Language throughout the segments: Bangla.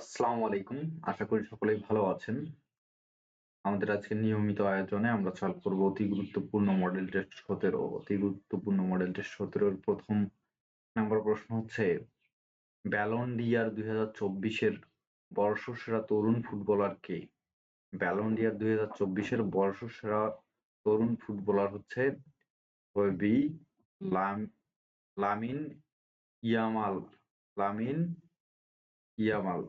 আসসালামু আলাইকুম। আশা করি সকলেই ভালো আছেন। আমাদের আজকে নিয়মিত আয়োজনে আমরা সলভ করব অতি গুরুত্বপূর্ণ মডেল টেস্ট সতেরো। অতি গুরুত্বপূর্ণ মডেল টেস্ট সতেরোর প্রথম নম্বর প্রশ্ন হচ্ছে ব্যালন ডিয়ার দুই হাজার চব্বিশের বর্ষসেরা তরুণ ফুটবলার কে? ব্যালন ডিয়ার দুই হাজার চব্বিশের বর্ষসেরা তরুণ ফুটবলার হচ্ছে B Lamine Yamal Lamine Yamal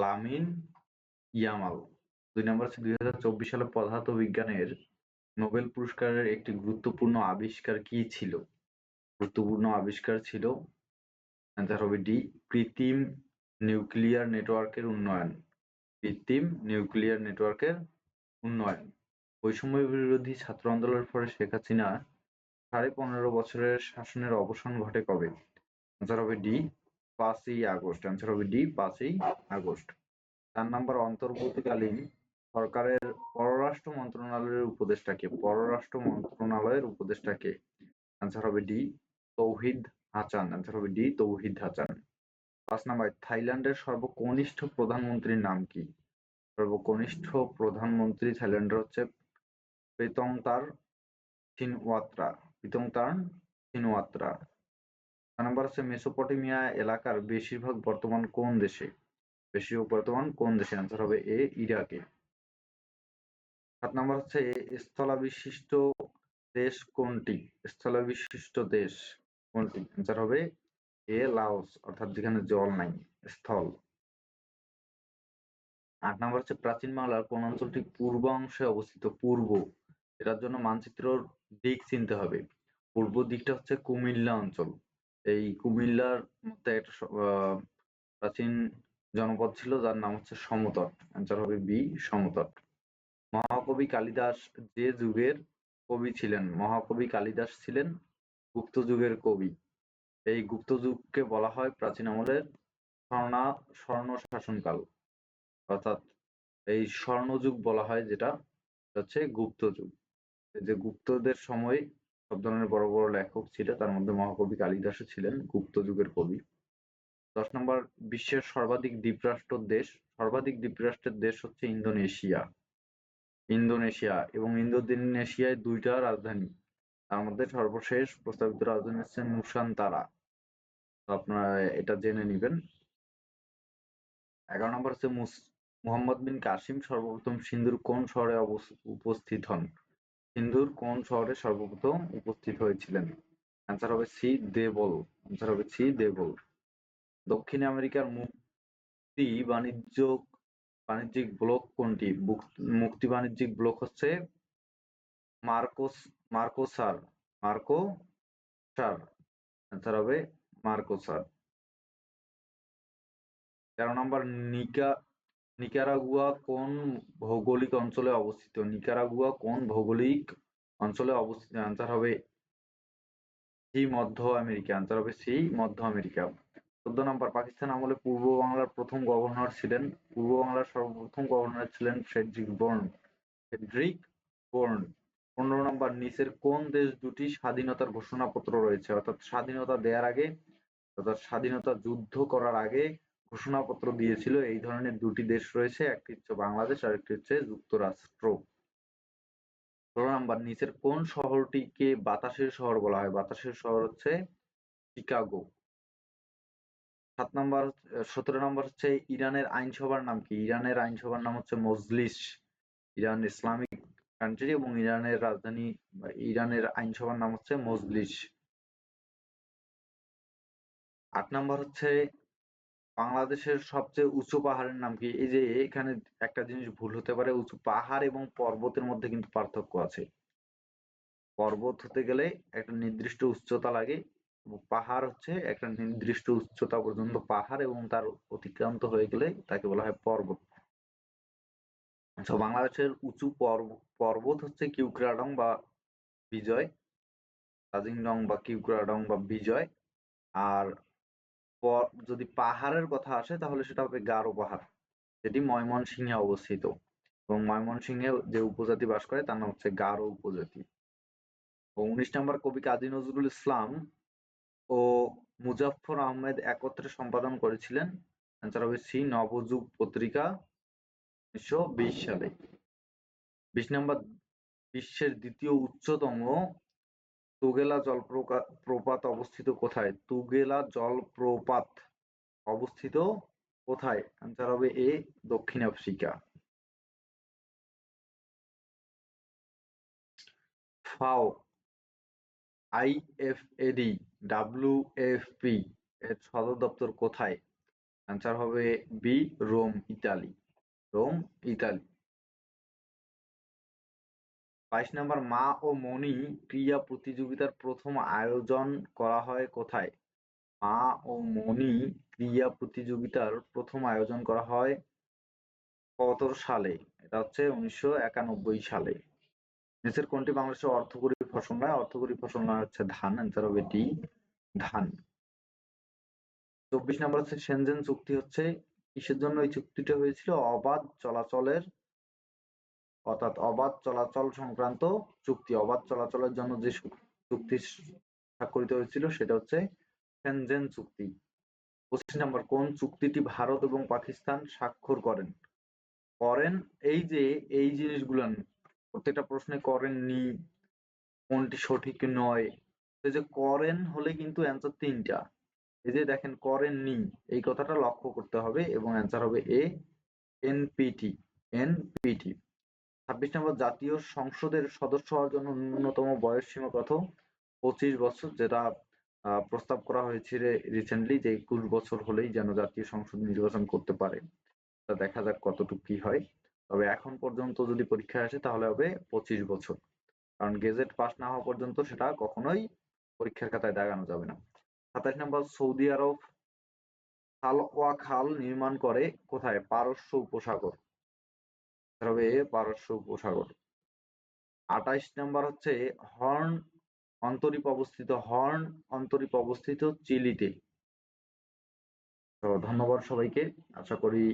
Lamine Yamal, দুই নম্বর হচ্ছে দুই হাজার চব্বিশ সালে পদার্থ বিজ্ঞানের নোবেল পুরস্কারের একটি গুরুত্বপূর্ণ আবিষ্কার কি ছিল? গুরুত্বপূর্ণ আবিষ্কার ছিল অ্যান্সার হবে ডি, কৃত্রিম নিউক্লিয়ার নেটওয়ার্কের উন্নয়ন। কৃত্রিম নিউক্লিয়ার নেটওয়ার্কের উন্নয়ন। বৈষম্য বিরোধী ছাত্র আন্দোলনের ফলে শেখ হাসিনা সাড়ে পনেরো বছরের শাসনের অবসান ঘটে কবে? অ্যান্সার হবে ডি পাঁচই আগস্ট অ্যান্সার হবে ডি পাঁচই আগস্ট। চার নাম্বার অন্তর্বর্তীকালীন সরকারের পররাষ্ট্র মন্ত্রণালয়ের উপদেষ্টাকে পররাষ্ট্র মন্ত্রণালয়ের উপদেষ্টাকে অ্যান্সার হবে ডি তৌহিদ হাসান অ্যান্সার হবে ডি তৌহিদ হাসান পাঁচ নাম্বার, থাইল্যান্ডের সর্বকনিষ্ঠ প্রধানমন্ত্রীর নাম কি? সর্বকনিষ্ঠ প্রধানমন্ত্রী থাইল্যান্ডের হচ্ছে প্রেতংতার সিনওয়াত্রা প্রেতংতার নাম্বার হচ্ছে মেসোপটেমিয়া এলাকার বেশিরভাগ বর্তমান কোন দেশে? বেশিরভাগ বর্তমান কোন দেশে? আনসার হবে এ, ইরাকে। সাত নাম্বার হচ্ছে স্থলাবিশিষ্ট দেশ কোনটি? স্থলাবিশিষ্ট দেশ কোনটি? আনসার হবে এ, লাওস, অর্থাৎ যেখানে জল নাই, স্থল। আট নাম্বার হচ্ছে প্রাচীন বাংলার কোন অঞ্চলটি পূর্ব অংশে অবস্থিত? পূর্ব। এটার জন্য মানচিত্রর দিক চিনতে হবে। পূর্ব দিকটা হচ্ছে কুমিল্লা অঞ্চল। এই কুমিল্লার মধ্যে একটা প্রাচীন জনপদ ছিল যার নাম হচ্ছে সমতট অ্যান্সার হবে বি সমতট। মহাকবি কালিদাস যে যুগের কবি ছিলেন মহাকবি কালিদাস ছিলেন গুপ্ত যুগের কবি। এই গুপ্ত যুগকে বলা হয় প্রাচীন আমলের স্বর্ণা স্বর্ণ শাসনকাল অর্থাৎ এই স্বর্ণযুগ বলা হয় যেটা হচ্ছে গুপ্ত যুগ। যে গুপ্তদের সময় সব ধরনের বড় বড় লেখক ছিল তার মধ্যে মহাকবি কালিদাসও ছিলেন গুপ্ত যুগের কবি। দশ নম্বর বিশ্বের সর্বাধিক দ্বীপরাষ্ট্র দেশ সর্বাধিক দ্বীপরাষ্ট্রের দেশ হচ্ছে ইন্দোনেশিয়া। ইন্দোনেশিয়া এবং ইন্দোনেশিয়ায় দুইটা রাজধানী। তার মধ্যে সর্বশেষ প্রস্তাবিত রাজধানী হচ্ছে নুসান্তারা। আপনারা এটা জেনে নিবেন। এগারো নম্বর হচ্ছে মুহাম্মদ বিন কাসিম সর্বপ্রথম সিন্ধুর কোন শহরে উপস্থিত হন? সিন্ধুর কোন শহরে সর্বপ্রথম উপস্থিত হয়েছিলেন? অ্যান্সার হবে সি দেবল অ্যান্সার হবে সি দেবল দক্ষিণ আমেরিকার মুক্তি বাণিজ্য, বাণিজ্যিক ব্লক কোনটি? মুক্তি বাণিজ্যিক ব্লক হচ্ছে মার্কোস, মার্কোসার মার্কো সার অ্যান্সার হবে মার্কোসার। তেরো নম্বর, নিকা নিকারাগুয়া কোন ভৌগোলিক অঞ্চলে অবস্থিত? নিকারাগুয়া কোন ভৌগোলিক অঞ্চলে অবস্থিত? আনসার হবে সি, মধ্য আমেরিকা। আনসার হবে সি, মধ্য আমেরিকা। চোদ্দ নম্বর, পাকিস্তান আমলে পূর্ব বাংলার প্রথম গভর্নর ছিলেন। পূর্ব বাংলার সর্বপ্রথম গভর্নর ছিলেন ফ্রেডরিক বর্ন। Friedrich born. পনেরো নম্বর নিচের কোন দেশ দুটি স্বাধীনতার ঘোষণাপত্র রয়েছে? অর্থাৎ স্বাধীনতা দেওয়ার আগে, অর্থাৎ স্বাধীনতা যুদ্ধ করার আগে ঘোষণাপত্র দিয়েছিল এই ধরনের দুটি দেশ রয়েছে, একটি হচ্ছে বাংলাদেশ আর একটি হচ্ছে যুক্তরাষ্ট্র। ষোলো নাম্বার, নিচের কোন শহরটিকে বাতাসের শহর বলা হয়? বাতাসের শহর হচ্ছে শিকাগো সাত নম্বর, সতেরো নম্বর হচ্ছে ইরানের আইনসভার নাম কি? ইরানের আইনসভার নাম হচ্ছে মজলিস। ইরান ইসলামিক কান্ট্রি এবং ইরানের রাজধানী, ইরানের আইনসভার নাম হচ্ছে মজলিস। আট নম্বর হচ্ছে বাংলাদেশের সবচেয়ে উঁচু পাহাড়ের নাম কি? এই যে এখানে একটা জিনিস ভুল হতে পারে, উঁচু পাহাড় এবং পর্বতের মধ্যে কিন্তু পার্থক্য আছে। পর্বত হতে গেলে একটা নির্দিষ্ট উচ্চতা লাগে পাহাড় হচ্ছে একটা নির্দিষ্ট উচ্চতা পর্যন্ত পাহাড় এবং তার অতিক্রান্ত হয়ে গেলে তাকে বলা হয় পর্বত। আচ্ছা বাংলাদেশের উঁচু পর্বত হচ্ছে কিউক্রাডং বা বিজয় তাজিংডং বা কিউক্রাডং বা বিজয়, আর যদি পাহাড়ের কথা আসে, তাহলে সেটা হবে গারো পাহাড়, যেটি ময়মনসিংহে অবস্থিত। এবং ময়মনসিংহে যে উপজাতি বাস করে, তার নাম হচ্ছে গারো উপজাতি। ও উনিশ নম্বর কবি কাজী নজরুল ইসলাম ও মুজাফফর আহমেদ একত্রে সম্পাদন করেছিলেন অ্যান্সার হবে সি নবযুগ পত্রিকা উনিশশো বিশ সালে। বিশ নম্বর বিশ্বের দ্বিতীয় উচ্চতম তুগেলা জলপ্রপাত অবস্থিত কোথায়? তুগেলা জলপ্রপাত অবস্থিত কোথায়? অ্যান্সার হবে এ দক্ষিণ আফ্রিকা। ফাও আইএফএডি ডাব্লিউএফপি এর সদর দপ্তর কোথায়? অ্যান্সার হবে B Rome, Italy. Rome, Italy. বাইশ নম্বর মা ও মণি ক্রীড়া প্রতিযোগিতার প্রথম আয়োজন করা হয় কোথায়? মা ও মণি ক্রীড়া প্রতিযোগিতার প্রথম আয়োজন করা হয় কত সালে? এটা হচ্ছে উনিশশো একানব্বই সালে। নিচের কোনটি বাংলাদেশের অর্থকরী ফসল নয়? অর্থকরী ফসল নয় হচ্ছে ধান অ্যান্সার হবে ডি ধান। চব্বিশ নম্বর হচ্ছে সেনজেন চুক্তি হচ্ছে, কিসের জন্য এই চুক্তিটা হয়েছিল? অবাধ চলাচলের অর্থাৎ অবাধ চলাচল সংক্রান্ত চুক্তি, অবাধ চলাচলের জন্য যে চুক্তি স্বাক্ষরিত হয়েছিল সেটা হচ্ছে সেনজেন চুক্তি। পঁচিশ নম্বর, কোন চুক্তিটি ভারত এবং পাকিস্তান স্বাক্ষর করেন? করেন এই যে, এই জিনিসগুলো প্রত্যেকটা প্রশ্নে করেননি, কোনটি সঠিক নয়। এই যে করেন হলে কিন্তু অ্যান্সার তিনটা। এই যে দেখেন, করেননি, এই কথাটা লক্ষ্য করতে হবে এবং অ্যান্সার হবে এ এনপিটি এনপিটি ছাব্বিশ নম্বর জাতীয় সংসদের সদস্য হওয়ার জন্য ন্যূনতম বয়স সীমা কত? পঁচিশ বছর, যেটা প্রস্তাব করা হয়েছে রিসেন্টলি যে একুশ বছর হলেই যেন জাতীয় সংসদ নির্বাচন করতে পারে। তা দেখা যাক কতটুকু কি হয়। তবে এখন পর্যন্ত যদি পরীক্ষায় আসে, তাহলে হবে পঁচিশ বছর। কারণ গেজেট পাস না হওয়া পর্যন্ত সেটা কখনোই পরীক্ষার খাতায় দেখানো যাবে না। সাতাশ নম্বর, সৌদি আরব সালওয়া খাল নির্মাণ করে কোথায়? পারস্য উপসাগর। হবে পারস্য উপসাগর। আঠাইশ নম্বর হচ্ছে হর্ন অন্তরীপ অবস্থিত, হর্ন অন্তরীপ অবস্থিত চিলিতে। তো ধন্যবাদ সবাইকে। আশা করি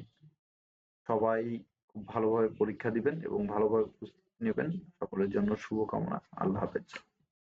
সবাই খুব ভালোভাবে পরীক্ষা দিবেন এবং ভালোভাবে প্রস্তুতি নেবেন। সকলের জন্য শুভকামনা। আল্লাহ হাফেজ।